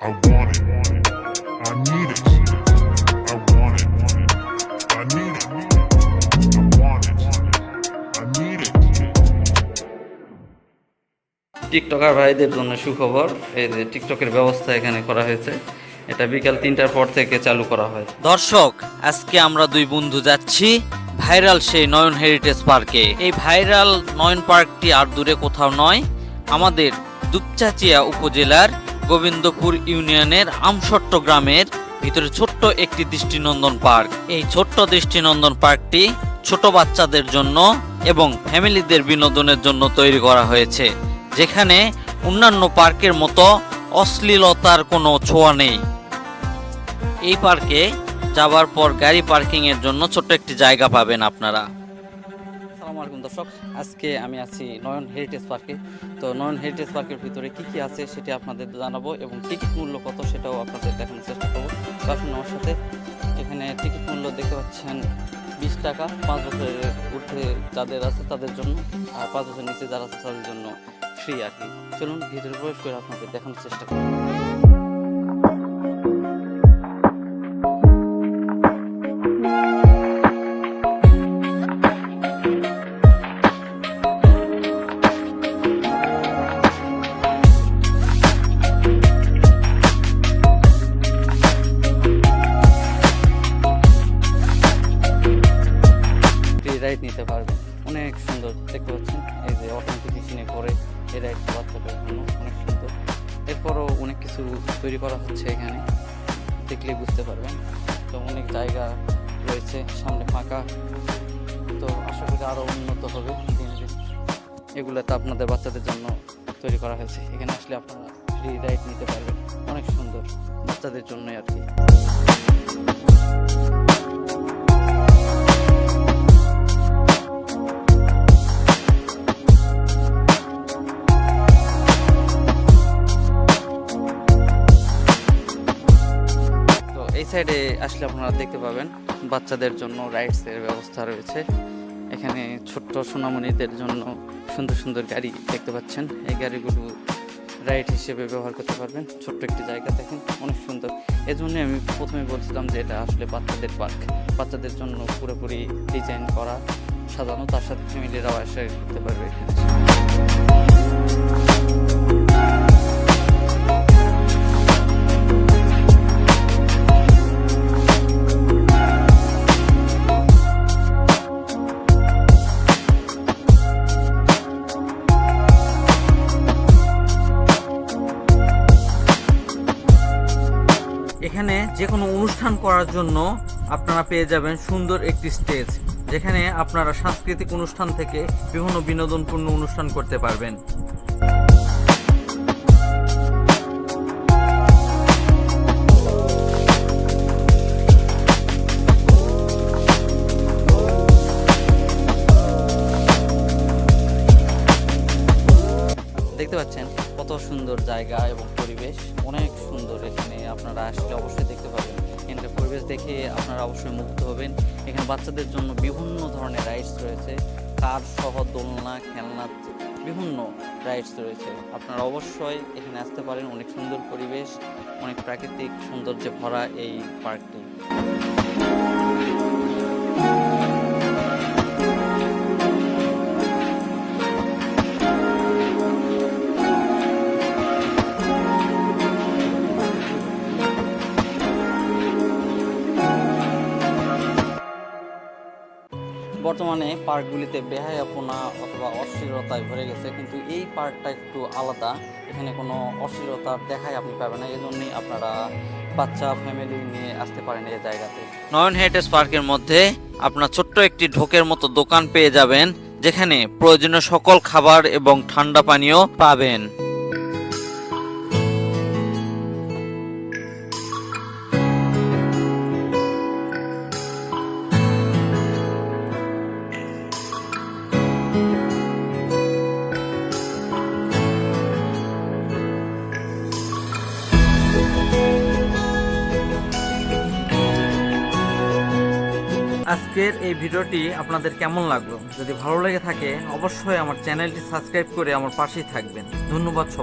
I want it. I need it. I want it. I need it. I want it. I need it. TikToker ভাইদের জন্য সুখবর এই যে টিকটকের ব্যবস্থা এখানে করা হয়েছে এটা বিকাল তিনটার পর থেকে চালু করা হয় দর্শক আজকে আমরা দুই বন্ধু যাচ্ছি ভাইরাল সেই নয়ন হেরিটেজ পার্কে এই ভাইরাল নয়ন পার্কটি আর দূরে কোথাও নয় আমাদের দুপচাচিয়া উপজেলার গোবিন্দপুর ইউনিয়নের আমসট্ট গ্রামের ভিতরে ছোট্ট একটি দৃষ্টিনন্দন পার্ক। এই ছোট্ট দৃষ্টিনন্দন পার্কটি ছোট বাচ্চাদের জন্য এবং ফ্যামিলিদের বিনোদনের জন্য তৈরি করা হয়েছে, যেখানে অন্যান্য পার্কের মতো অশ্লীলতার কোনো ছোঁয়া নেই। এই পার্কে যাবার পর গাড়ি পার্কিংয়ের জন্য ছোট্ট একটি জায়গা পাবেন আপনারা। আলাইকুম দর্শক, আজকে আমি আছি নয়ন হেরিটেজ পার্কে তো নয়ন হেরিটেজ পার্কের ভিতরে কি কি আছে সেটি আপনাদের জানাব এবং টিকিট মূল্য কত সেটাও আপনাদের দেখানোর চেষ্টা করব। আসুন আমার সাথে। এখানে টিকিট মূল্য দেখতে পাচ্ছেন বিশ টাকা। পাঁচ বছরের ঊর্ধ্বে যাদের আছে তাদের জন্য আর পাঁচ বছর নিচে যারা আছে তাদের জন্য ফ্রি আর কি। চলুন ভিতরে প্রবেশ করে আপনাদের দেখানোর চেষ্টা করব। নিতে পারবেন অনেক সুন্দর, দেখতে পাচ্ছেন? এই যে অটোমেটিক মেশিনে করে এই রাইডটা বাচ্চাদের জন্য অনেক সুন্দর। এরপরও অনেক কিছু তৈরি করা হচ্ছে এখানে, দেখলেই বুঝতে পারবেন। তো অনেক জায়গা রয়েছে, সামনে ফাঁকা। তো আশা করি আরও উন্নত হবে এগুলো তো আপনাদের বাচ্চাদের জন্য তৈরি করা হয়েছে। এখানে আসলে আপনারা ফ্রি রাইড নিতে পারবেন। অনেক সুন্দর বাচ্চাদের জন্যই আর কি। সাইডে আসলে আপনারা দেখতে পাবেন, বাচ্চাদের জন্য রাইডসের ব্যবস্থা রয়েছে। এখানে ছোট্ট সোনামণিদের জন্য সুন্দর সুন্দর গাড়ি দেখতে পাচ্ছেন। এই গাড়িগুলো রাইড হিসেবে ব্যবহার করতে পারবেন। ছোট্ট একটি জায়গা দেখেন, অনেক সুন্দর। এই জন্যই আমি প্রথমে বলছিলাম যে এটা আসলে বাচ্চাদের পার্ক বাচ্চাদের জন্য পুরোপুরি ডিজাইন করা, সাজানো, তার সাথে ফ্যামিলিরাও এসে করতে পারবে। এখানে যে কোনো অনুষ্ঠান করার জন্য আপনারা পেয়ে যাবেন সুন্দর একটি স্টেজ, যেখানে আপনারা সাংস্কৃতিক অনুষ্ঠান থেকে বিভিন্ন বিনোদনপূর্ণ অনুষ্ঠান করতে পারবেন। দেখতে পাচ্ছেন? কত সুন্দর জায়গা এবং পরিবেশ, অনেক সুন্দর এখানে আপনারা আসলে অবশ্যই দেখতে পাবেন। এখানে পরিবেশ দেখে আপনারা অবশ্যই মুগ্ধ হবেন। এখানে বাচ্চাদের জন্য বিভিন্ন ধরনের রাইডস রয়েছে। কার সহ দোলনা, খেলনা, বিভিন্ন রাইডস রয়েছে। আপনারা অবশ্যই এখানে আসতে পারেন। অনেক সুন্দর পরিবেশ, অনেক প্রাকৃতিক সৌন্দর্যে ভরা এই পার্কটি বর্তমানে পার্কগুলিতে বেহায়াপনা অথবা অশ্লীলতায় ভরে গেছে, কিন্তু এই পার্কটা একটু আলাদা। এখানে কোনো অশ্লীলতার দেখাই আপনি পাবেন না এই জন্যই আপনারা বাচ্চা ফ্যামিলি নিয়ে আসতে পারেন এই জায়গাতে। নয়ন হেরিটেজ পার্কের মধ্যে আপনার ছোট্ট একটি ঢোকের মতো দোকান পেয়ে যাবেন, যেখানে প্রয়োজনীয় সকল খাবার এবং ঠান্ডা পানীয় পাবেন। আজকের এই ভিডিওটি আপনাদের কেমন লাগল? যদি ভালো লেগে থাকে, অবশ্যই আমার চ্যানেলটি সাবস্ক্রাইব করে আমার পাশেই থাকবেন। ধন্যবাদ সবাই